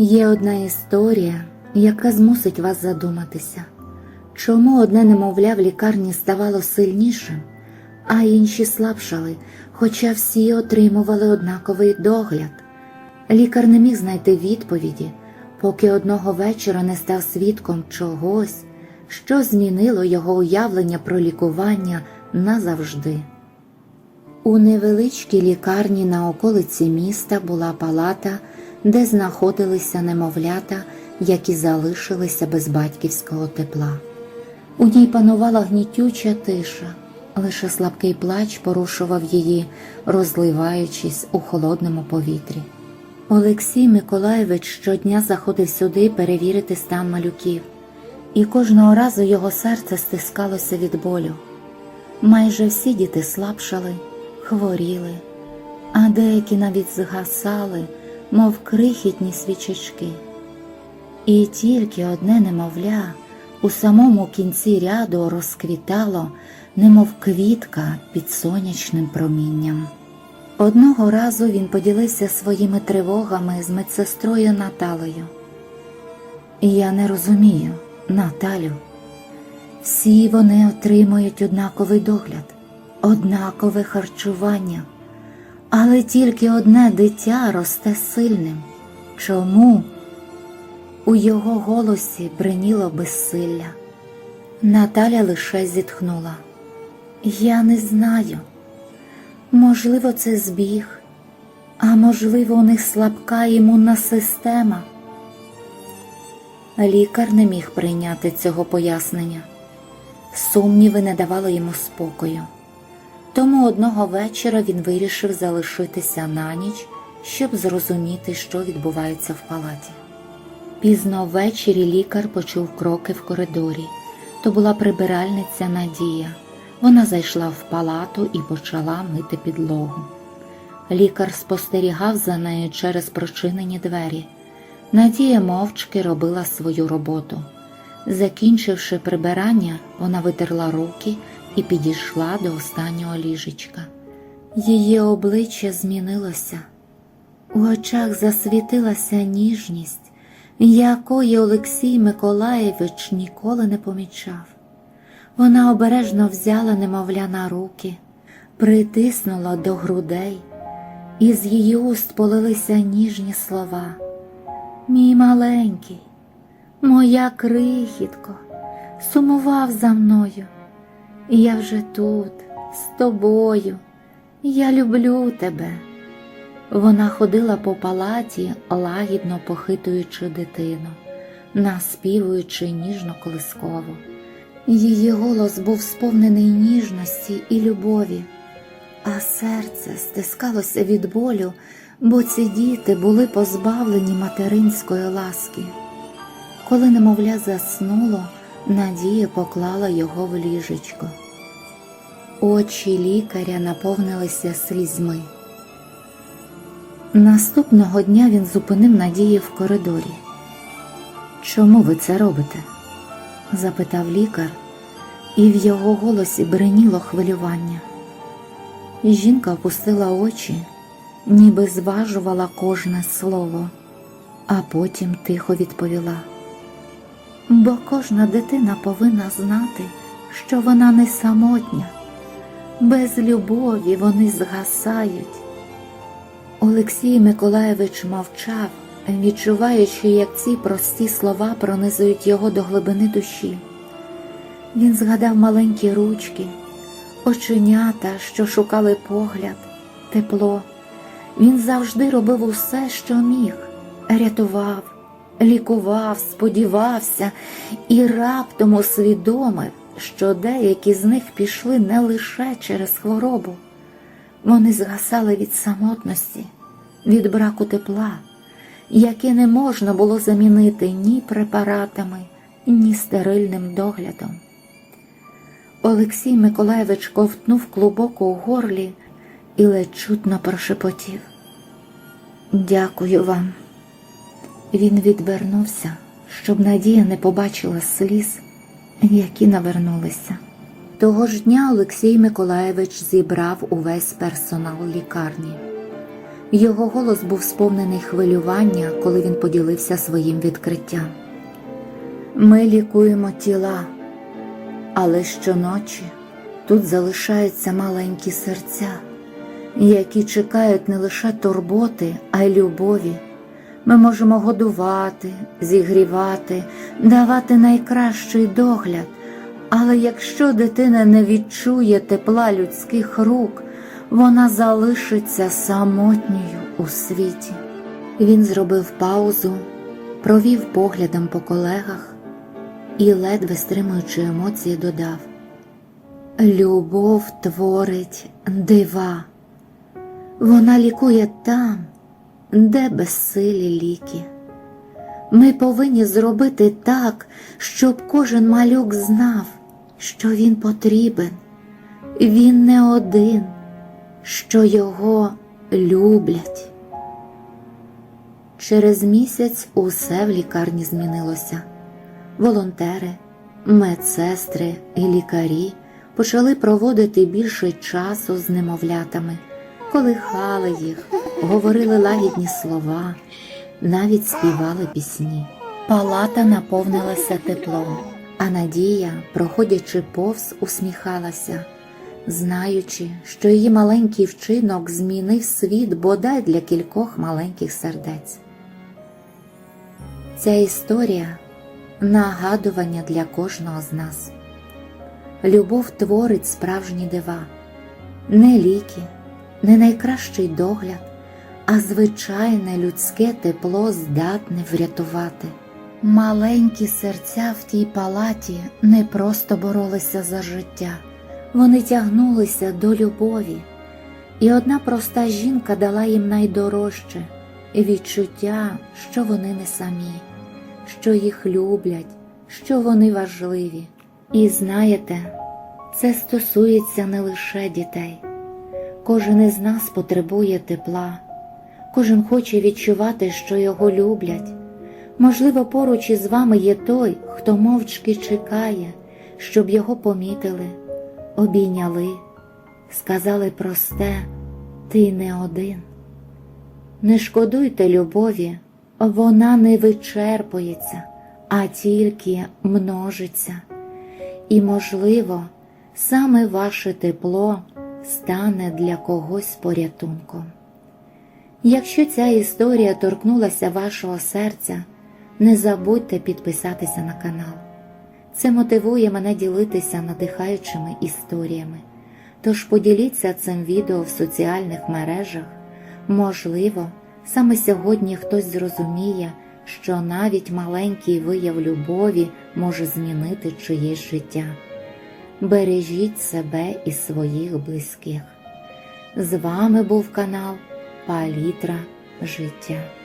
Є одна історія, яка змусить вас задуматися, чому одне немовля в лікарні ставало сильнішим, а інші слабшали, хоча всі отримували однаковий догляд. Лікар не міг знайти відповіді, поки одного вечора не став свідком чогось, що змінило його уявлення про лікування назавжди. У невеличкій лікарні на околиці міста була палата, де знаходилися немовлята, які залишилися без батьківського тепла. У ній панувала гнітюча тиша, лише слабкий плач порушував її, розливаючись у холодному повітрі. Олексій Миколаєвич щодня заходив сюди перевірити стан малюків, і кожного разу його серце стискалося від болю. Майже всі діти слабшали, хворіли, а деякі навіть згасали, мов крихітні свічечки. І тільки одне немовля у самому кінці ряду розквітало, немов квітка під сонячним промінням. Одного разу він поділився своїми тривогами з медсестрою Наталею. Я не розумію, Наталю. Всі вони отримують однаковий догляд, однакове харчування, але тільки одне дитя росте сильним. Чому? У його голосі бриніло безсилля. Наталя лише зітхнула. Я не знаю. Можливо, це збіг, а можливо, у них слабка імунна система. Лікар не міг прийняти цього пояснення. Сумніви не давали йому спокою. Тому одного вечора він вирішив залишитися на ніч, щоб зрозуміти, що відбувається в палаті. Пізно ввечері лікар почув кроки в коридорі. То була прибиральниця Надія. Вона зайшла в палату і почала мити підлогу. Лікар спостерігав за нею через прочинені двері. Надія мовчки робила свою роботу. Закінчивши прибирання, вона витерла руки і підійшла до останнього ліжечка. Її обличчя змінилося. У очах засвітилася ніжність, якої Олексій Миколаєвич ніколи не помічав. Вона обережно взяла немовля на руки, притиснула до грудей, і з її уст полилися ніжні слова. Мій маленький, моя крихітко, сумував за мною. Я вже тут, з тобою, я люблю тебе. Вона ходила по палаті, лагідно похитуючи дитину, наспівуючи ніжно колисково. Її голос був сповнений ніжності і любові, а серце стискалося від болю, бо ці діти були позбавлені материнської ласки. Коли немовля заснуло, Надія поклала його в ліжечко. Очі лікаря наповнилися слізьми. Наступного дня він зупинив Надію в коридорі. Чому ви це робите? запитав лікар, і в його голосі бриніло хвилювання. Жінка опустила очі, ніби зважувала кожне слово, а потім тихо відповіла. Бо кожна дитина повинна знати, що вона не самотня, без любові вони згасають. Олексій Миколаєвич мовчав, відчуваючи, як ці прості слова пронизують його до глибини душі. Він згадав маленькі ручки, оченята, що шукали погляд, тепло. Він завжди робив усе, що міг, рятував, лікував, сподівався і раптом усвідомив, що деякі з них пішли не лише через хворобу. Вони згасали від самотності, від браку тепла, яке не можна було замінити ні препаратами, ні стерильним доглядом. Олексій Миколаєвич ковтнув клубоко у горлі і ледь чутно прошепотів. Дякую вам. Він відвернувся, щоб Надія не побачила сліз, які навернулися. Того ж дня Олексій Миколаєвич зібрав увесь персонал лікарні. Його голос був сповнений хвилювання, коли він поділився своїм відкриттям. Ми лікуємо тіла, але щоночі тут залишаються маленькі серця, які чекають не лише турботи, а й любові. Ми можемо годувати, зігрівати, давати найкращий догляд. Але якщо дитина не відчує тепла людських рук, вона залишиться самотньою у світі. Він зробив паузу, провів поглядом по колегах і, ледве стримуючи емоції, додав: Любов творить дива. Вона лікує там, де безсилі ліки. Ми повинні зробити так, щоб кожен малюк знав, що він потрібен, він не один, що його люблять. Через місяць усе в лікарні змінилося. Волонтери, медсестри і лікарі почали проводити більше часу з немовлятами, колихали їх, говорили лагідні слова, навіть співали пісні. Палата наповнилася теплом, а Надія, проходячи повз, усміхалася, знаючи, що її маленький вчинок змінив світ бодай для кількох маленьких сердець. Ця історія нагадування для кожного з нас. Любов творить справжні дива, не ліки, не найкращий догляд, а звичайне людське тепло здатне врятувати. Маленькі серця в тій палаті не просто боролися за життя, вони тягнулися до любові, і одна проста жінка дала їм найдорожче відчуття, що вони не самі, що їх люблять, що вони важливі. І знаєте, це стосується не лише дітей. Кожен із нас потребує тепла, кожен хоче відчувати, що його люблять. Можливо, поруч із вами є той, хто мовчки чекає, щоб його помітили, обійняли, сказали просте, ти не один. Не шкодуйте любові, вона не вичерпується, а тільки множиться. І, можливо, саме ваше тепло стане для когось порятунком. Якщо ця історія торкнулася вашого серця, не забудьте підписатися на канал. Це мотивує мене ділитися надихаючими історіями. Тож поділіться цим відео в соціальних мережах. Можливо, саме сьогодні хтось зрозуміє, що навіть маленький вияв любові може змінити чиєсь життя. Бережіть себе і своїх близьких. З вами був канал Палітра Життя.